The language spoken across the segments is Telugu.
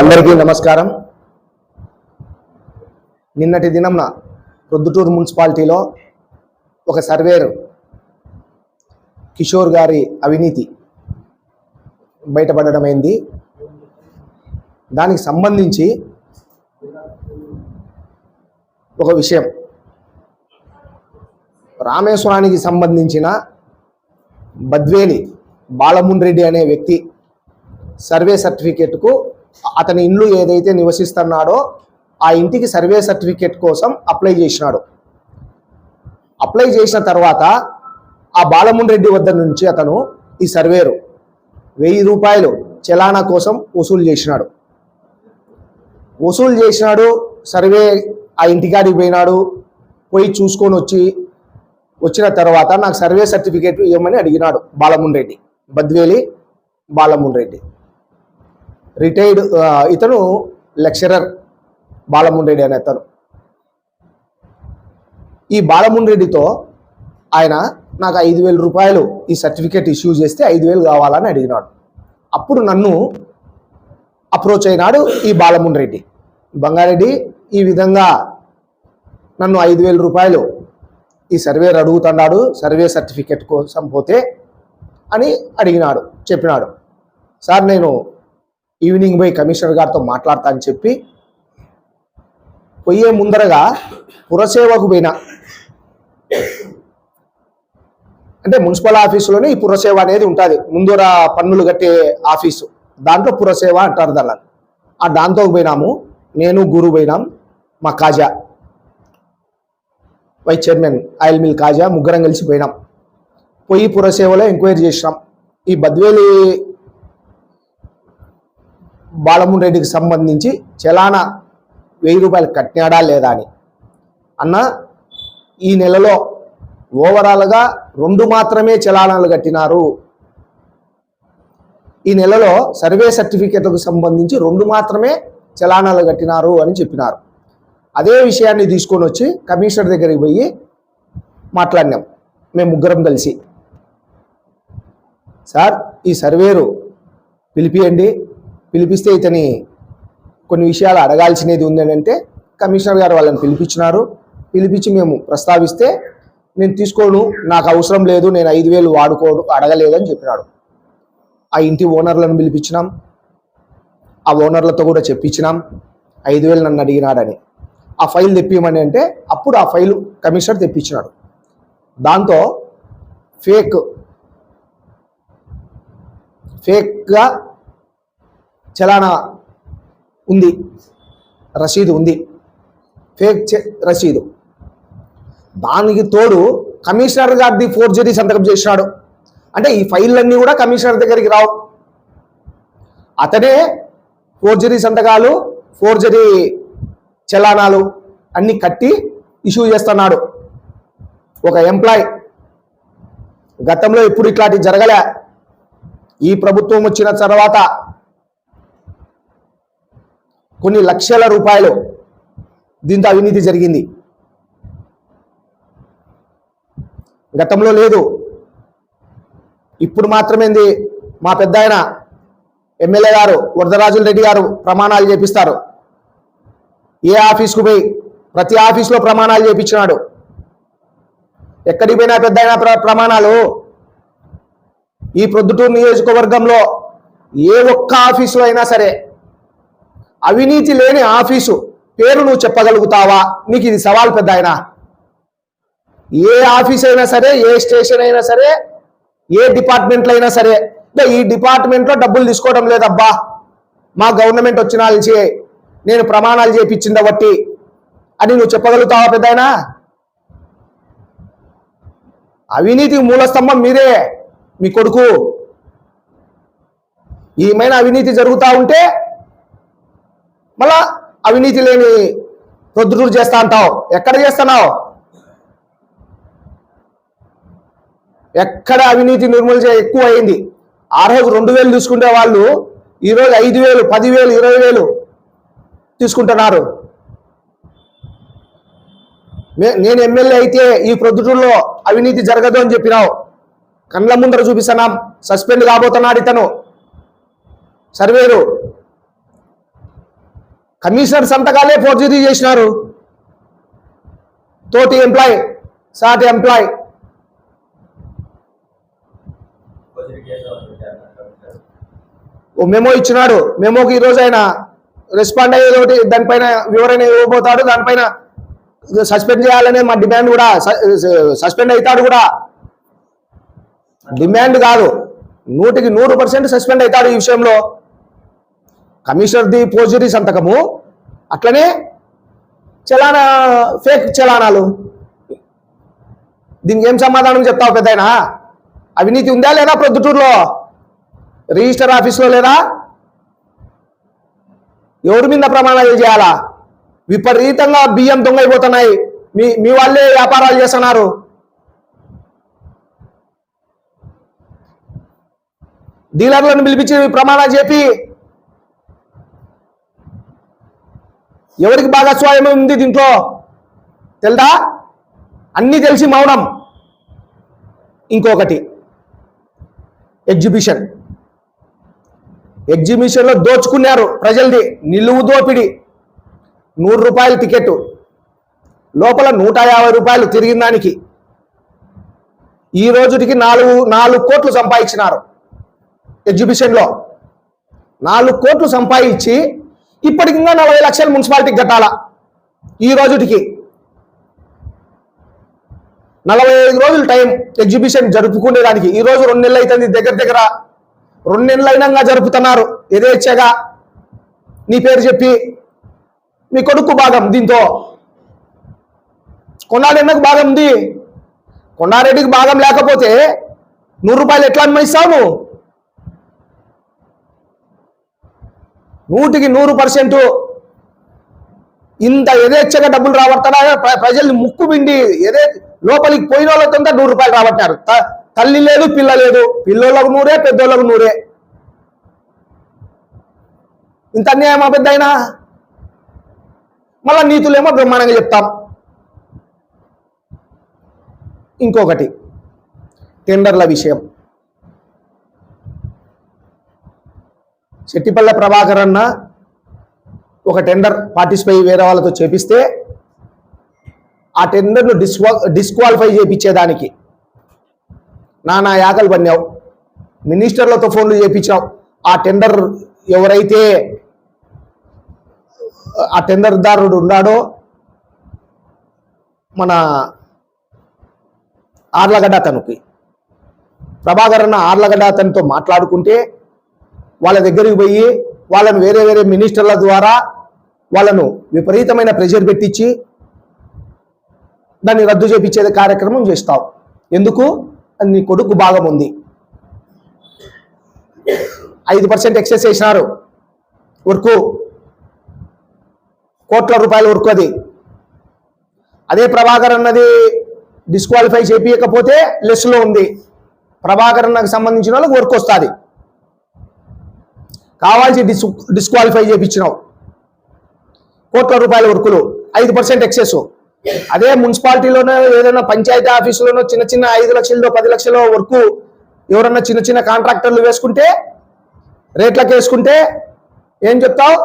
అందరికీ నమస్కారం. నిన్నటి దినంన ప్రొద్దుటూరు మున్సిపాలిటీలో ఒక సర్వేరు కిషోర్ గారి అవినీతి బయటపడడమైంది దానికి సంబంధించి ఒక విషయం. రామేశ్వరానికి సంబంధించిన బద్వేలి బాలమున్ రెడ్డి అనే వ్యక్తి సర్వే సర్టిఫికేట్కు అతని ఇల్లు ఏదైతే నివసిస్తున్నాడో ఆ ఇంటికి సర్వే సర్టిఫికేట్ కోసం అప్లై చేసినాడు. అప్లై చేసిన తర్వాత ఆ బాలమున్ రెడ్డి వద్ద నుంచి అతను ఈ సర్వేరు వెయ్యి రూపాయలు చలానా కోసం వసూలు చేసినాడు. వసూలు చేసినాడు సర్వే ఆ ఇంటికాడికి పోయినాడు పోయి చూసుకొని వచ్చి వచ్చిన తర్వాత నాకు సర్వే సర్టిఫికేట్ ఇవ్వమని అడిగినాడు బాలమున్ రెడ్డి బద్వేలి బాలమున్ రెడ్డి. రిటైర్డ్ ఇతను లెక్చరర్ బాలమున్ రెడ్డి అనే అతను. ఈ బాలమున్ రెడ్డితో ఆయన నాకు ఐదు వేల రూపాయలు ఈ సర్టిఫికేట్ ఇష్యూ చేస్తే ఐదు వేలు కావాలని అడిగినాడు. అప్పుడు నన్ను అప్రోచ్ అయినాడు ఈ బాలమున్రెడ్డి బంగారెడ్డి ఈ విధంగా నన్ను ఐదు వేల రూపాయలు ఈ సర్వేర్ అడుగుతున్నాడు సర్వే సర్టిఫికేట్ కోసం పోతే అని అడిగినాడు చెప్పినాడు. సార్ నేను ఈవినింగ్ పోయి కమిషనర్ గారితో మాట్లాడతా అని చెప్పి పోయే ముందరగా పురసేవకు పోయినా. అంటే మున్సిపల్ ఆఫీసులోనే ఈ పురసేవ అనేది ఉంటుంది. ముందర పన్నులు కట్టే ఆఫీసు. దాంట్లో పురసేవ అంటారు దాన్ని. ఆ దాంతో పోయినాము. నేను గురు పోయినాం. మా Kaja. Vice chairman oil mill Kaja ముగ్గురం కలిసి పోయినాం. పోయి పురసేవలో ఎంక్వైరీ చేసినాం. ఈ బద్వేలి బాలమున్ రెడ్డికి సంబంధించి చలానా వెయ్యి రూపాయలు కట్టినాడా లేదా అని. అన్న ఈ నెలలో ఓవరాల్గా రెండు మాత్రమే చలానాలు కట్టినారు. ఈ నెలలో సర్వే సర్టిఫికేట్కు సంబంధించి రెండు మాత్రమే చలానాలు కట్టినారు అని చెప్పినారు. అదే విషయాన్ని తీసుకొని వచ్చి కమిషనర్ దగ్గరికి పోయి మాట్లాడినాం. మేము ముగ్గురం కలిసి. సార్ ఈ సర్వేరు పిలిపియండి. పిలిపిస్తే ఇతని కొన్ని విషయాలు అడగాల్సినది ఉంది అని అంటే కమిషనర్ గారు వాళ్ళని పిలిపించినారు. పిలిపించి మేము ప్రస్తావిస్తే నేను తీసుకోను నాకు అవసరం లేదు నేను ఐదు వేలు వాడుకోడు అడగలేదని చెప్పినాడు. ఆ ఇంటి ఓనర్లను పిలిపించినాం. ఆ ఓనర్లతో కూడా చెప్పించినాం. ఐదు వేలు నన్ను అడిగినాడని. ఆ ఫైల్ తెప్పియమని అంటే అప్పుడు ఆ ఫైల్ కమిషనర్ తెప్పించినాడు. దాంతో ఫేక్ ఫేక్గా చలానా ఉంది రసీదు ఉంది. ఫేక్ రసీదు దానికి తోడు కమిషనర్ గారిది ఫోర్జరీ సంతకం చేసినాడు. అంటే ఈ ఫైళ్ళన్నీ కూడా కమిషనర్ దగ్గరికి రావు. అతనే ఫోర్జరీ సంతకాలు ఫోర్జరీ చలానాలు అన్ని కట్టి ఇష్యూ చేస్తున్నాడు. ఒక ఎంప్లాయ్. గతంలో ఎప్పుడు ఇట్లాంటి జరగలే. ఈ ప్రభుత్వం వచ్చిన తర్వాత కొన్ని లక్షల రూపాయలు దీంతో అవినీతి జరిగింది. గతంలో లేదు. ఇప్పుడు మాత్రమేంది? మా పెద్ద ఆయన ఎమ్మెల్యే గారు వరదరాజుల రెడ్డి గారు ప్రమాణాలు చేపిస్తారు. ఏ ఆఫీస్కు పోయి ప్రతి ఆఫీస్లో ప్రమాణాలు చేపించినాడు. ఎక్కడికి పోయినా పెద్ద ఆయన ప్ర ప్రమాణాలు? ఈ ప్రొద్దుటూరు నియోజకవర్గంలో ఏ ఒక్క ఆఫీసులో అయినా సరే అవినీతి లేని ఆఫీసు. పేరు నువ్వు చెప్పగలుగుతావా? నీకు ఇది సవాల్ పెద్ద ఆయన. ఏ ఆఫీస్ అయినా సరే ఏ స్టేషన్ అయినా సరే ఏ డిపార్ట్మెంట్లో అయినా సరే ఈ డిపార్ట్మెంట్లో డబ్బులు తీసుకోవడం లేదబ్బా. మా గవర్నమెంట్ వచ్చిన నేను ప్రమాణాలు చేపించింది బట్టి అని నువ్వు చెప్పగలుగుతావా పెద్ద అవినీతి మూలస్తంభం మీరే మీ కొడుకు. ఏమైనా అవినీతి జరుగుతూ ఉంటే మళ్ళా అవినీతి లేని ప్రొద్దుటూరు చేస్తా అంటావు. ఎక్కడ చేస్తున్నావు? ఎక్కడ అవినీతి నిర్మూలన ఎక్కువ అయింది ఆ రోజు రెండు వేలు తీసుకునే వాళ్ళు ఈరోజు ఐదు వేలు పదివేలు ఇరవై వేలు తీసుకుంటున్నారు. నేను ఎమ్మెల్యే అయితే ఈ ప్రొద్దుటూరులో అవినీతి జరగదు అని చెప్పినావు. కండ్ల ముందర చూపిస్తున్నాం. సస్పెండ్ కాబోతున్నాడు ఇతను. సర్వేరు కమిషనర్ సంతకాలే ఫోర్జరీ చేసినారు. తోటి ఎంప్లాయ్ సాటి ఎంప్లాయ్. ఓ మెమో ఇచ్చినాడు. మెమోకి ఈరోజు ఆయన రెస్పాండ్ అయ్యేది ఒకటి దానిపైన వివరణ ఇవ్వబోతాడు. దానిపైన సస్పెండ్ చేయాలనే మా డిమాండ్ కూడా సస్పెండ్ అవుతాడు కూడా. డిమాండ్ కాదు. నూటికి నూరు పర్సెంట్ సస్పెండ్ అవుతాడు ఈ విషయంలో. కమిషనర్ది పోజరీ సంతకము అట్లనే చలానా ఫేక్ చలానాలు. దీనికి ఏం సమాధానం చెప్తావు పెద్దయినా? అవినీతి ఉందా లేదా ప్రొద్దుటూరులో? రిజిస్టర్ ఆఫీస్లో లేదా? ఎవరి మీద ప్రమాణాలు చేయాలా? విపరీతంగా బియ్యం దొంగైపోతున్నాయి. మీ మీ వాళ్ళే వ్యాపారాలు చేస్తున్నారు. డీలర్లను పిలిపించి ప్రమాణాలు చెప్పి ఎవరికి భాగస్వామ్యం ఉంది దీంట్లో? తెలుదా? అన్నీ తెలిసి మౌనం. ఇంకొకటి ఎగ్జిబిషన్ ఎగ్జిబిషన్లో దోచుకున్నారు ప్రజలది నిలువు దోపిడి. నూరు రూపాయల టికెట్ లోపల నూట యాభై రూపాయలు తిరిగిన దానికి. ఈ రోజుటికి నాలుగు నాలుగు కోట్లు సంపాదించినారు. ఎగ్జిబిషన్లో నాలుగు కోట్లు సంపాదించి ఇప్పటికి ఇంకా నలభై లక్షలు మున్సిపాలిటీకి కట్టాలా ఈ రోజుటికి నలభై ఐదు రోజులు టైం ఎగ్జిబిషన్ జరుపుకునేదానికి. ఈ రోజు రెండు నెలలు అవుతుంది దగ్గర దగ్గర రెండు నెలలు అయినాక జరుపుతున్నారు. యథేచ్ఛగా నీ పేరు చెప్పి మీ కొడుకు భాగం దీంతో. కొండారెడ్డికి భాగం ఉంది. కొండారెడ్డికి భాగం లేకపోతే నూరు రూపాయలు ఎట్లా అన్వయిస్తావు నువ్వు నూటికి నూరు పర్సెంట్ ఇంత యథేచ్ఛగా డబ్బులు రాబడతారా ప్రజల్ని ముక్కు పిండి ఎదే లోపలికి పోయిన వాళ్ళతో నూరు రూపాయలు రాబట్టారు. త- తల్లి లేదు పిల్ల లేదు. పిల్లోళ్ళకు నూరే పెద్దోళ్ళకు నూరే. ఇంత అన్యాయమా పెద్ద అయినా మళ్ళా నీతులేమో బ్రహ్మాండంగా చెప్తాం. ఇంకొకటి టెండర్ల విషయం. చెట్టిపల్లె ప్రభాకర్ అన్న ఒక టెండర్ పార్టిసిపై వేరే వాళ్ళతో చేపిస్తే ఆ టెండర్ను డిస్వా డిస్క్వాలిఫై చేయించేదానికి నానా యాకలు పన్నావు మినిస్టర్లతో ఫోన్లు చేయించావు ఆ టెండర్ ఎవరైతే ఆ టెండర్దారుడు ఉన్నాడో మన ఆర్లగడ్డ అతనికి. ప్రభాకర్ అన్న ఆర్లగడ్డ అతనితో మాట్లాడుకుంటే వాళ్ళ దగ్గరికి పోయి వాళ్ళను వేరే వేరే మినిస్టర్ల ద్వారా వాళ్ళను విపరీతమైన ప్రెషర్ పెట్టించి దాన్ని రద్దు చేపించే కార్యక్రమం చేస్తావు. ఎందుకు? నీ కొడుకు భాగం ఉంది. ఐదు పర్సెంట్ ఎక్సెస్ చేసినారు. వర్కు కోట్ల రూపాయల వర్క్ అది. అదే ప్రభాకర్ అన్నది డిస్క్వాలిఫై చేపించకపోతే లెస్లో ఉంది. ప్రభాకర్ అన్నకు సంబంధించిన వాళ్ళకి వర్క్ వస్తుంది. కావాల్సి డిస్ డిస్క్వాలిఫై చేయించినావు కోట్ల రూపాయల వర్కులు ఐదు పర్సెంట్ ఎక్సెస్ అదే మున్సిపాలిటీలోనో ఏదైనా పంచాయతీ ఆఫీసులోనో చిన్న చిన్న ఐదు లక్షల్లో పది లక్షల వర్కు ఎవరన్నా చిన్న చిన్న కాంట్రాక్టర్లు వేసుకుంటే రేట్లకు వేసుకుంటే ఏం చెప్తావు?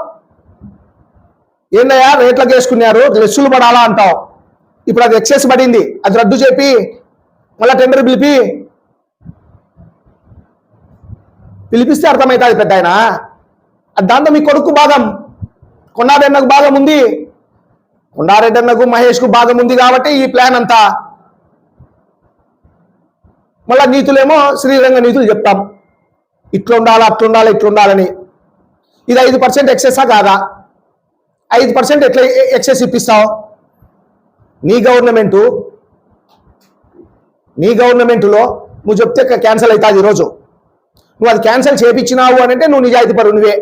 ఏందయ్యా రేట్లకు వేసుకున్నారు లెస్సులు పడాలా అంటావు. ఇప్పుడు అది ఎక్సెస్ పడింది అది రద్దు చెప్పి మళ్ళీ టెండర్ పిలిపి పిలిపిస్తే అర్థమవుతుంది పెద్ద ఆయన దాంతో మీ కొడుకు భాగం కొండారెడ్డకు భాగం ఉంది. కొండారెడ్డన్నకు మహేష్కు భాగం ఉంది కాబట్టి ఈ ప్లాన్ అంతా. మళ్ళా నీతులేమో శ్రీరంగ నీతులు చెప్తాం. ఇట్లా ఉండాలా అట్లా ఉండాలి ఇట్లా ఉండాలని ఇది ఐదు పర్సెంట్ ఎక్సెస్సా కాదా? ఐదు పర్సెంట్ ఎట్లా ఎక్సెస్ ఇప్పిస్తావు? నీ గవర్నమెంటు నీ గవర్నమెంటులో నువ్వు చెప్తే క్యాన్సిల్ అవుతుంది ఈరోజు. నువ్వు అది క్యాన్సిల్ చేపించినావు అని అంటే నువ్వు నిజాయితీ పరు నువ్వే.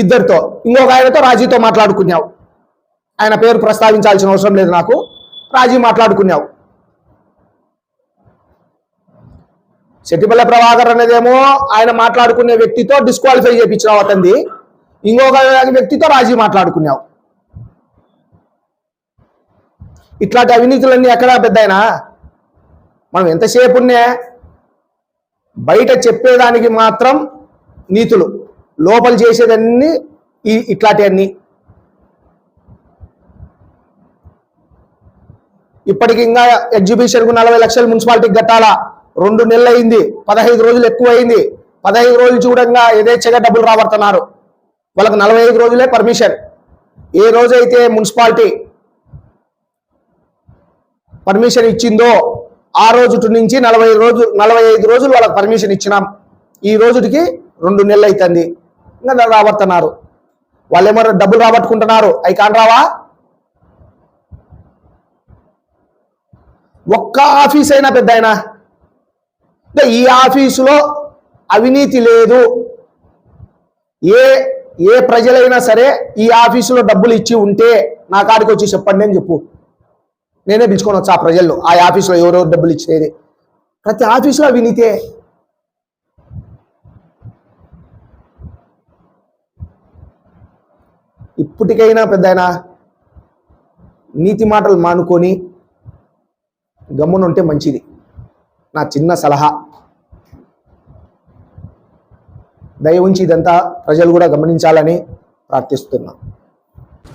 ఇద్దరితో ఇంకొక ఆయనతో రాజీతో మాట్లాడుకున్నావు. ఆయన పేరు ప్రస్తావించాల్సిన అవసరం లేదు నాకు. రాజీ మాట్లాడుకున్నావు. శెట్టిపల్లె ప్రభాకర్ అనేదేమో ఆయన మాట్లాడుకునే వ్యక్తితో డిస్క్వాలిఫై చేయించినావు అతంది ఇంకొక వ్యక్తితో రాజీ మాట్లాడుకున్నావు. ఇట్లాంటి అవినీతులన్నీ ఎక్కడా పెద్దాయనా? మనం ఎంతసేపు ఉన్నా బయట చెప్పేదానికి మాత్రం నీతులు. లోపల చేసేదన్నీ ఈ ఇట్లాంటివన్నీ ఇప్పటికి ఇంకా ఎగ్జిబిషన్కు నలభై లక్షలు మున్సిపాలిటీకి కట్టాలా? రెండు నెలలు అయింది పదహైదు రోజులు ఎక్కువ అయింది పదహైదు రోజులు చూడంగా యథేచ్ఛగా డబ్బులు రాబడుతున్నారు. వాళ్ళకు నలభై ఐదు రోజులే పర్మిషన్ ఏ రోజైతే మున్సిపాలిటీ పర్మిషన్ ఇచ్చిందో ఆ రోజు నుంచి నలభై రోజు నలభై ఐదు రోజులు వాళ్ళకి పర్మిషన్ ఇచ్చినాం. ఈ రోజుకి రెండు నెలలు అవుతుంది ఇంకా రాబడుతున్నారు. వాళ్ళు డబ్బులు రాబట్టుకుంటున్నారు. అవి కాని రావా ఒక్క ఆఫీస్ అయినా పెద్ద అయినా ఈ ఆఫీసులో అవినీతి లేదు. ఏ ఏ ప్రజలైనా సరే ఈ ఆఫీసులో డబ్బులు ఇచ్చి ఉంటే నా కాడికి వచ్చి చెప్పండి అని చెప్పు. నేనే పిలుచుకొని వచ్చా ఆ ప్రజల్లో ఆ ఆఫీసులో ఎవరెవరు డబ్బులు ఇచ్చేది ప్రతి ఆఫీసులో వినితే ఇప్పటికైనా పెద్ద నీతి మాటలు మానుకొని గమ్మునుంటే మంచిది. నా చిన్న సలహా. దయ ఉంచి ఇదంతా ప్రజలు కూడా గమనించాలని ప్రార్థిస్తున్నాను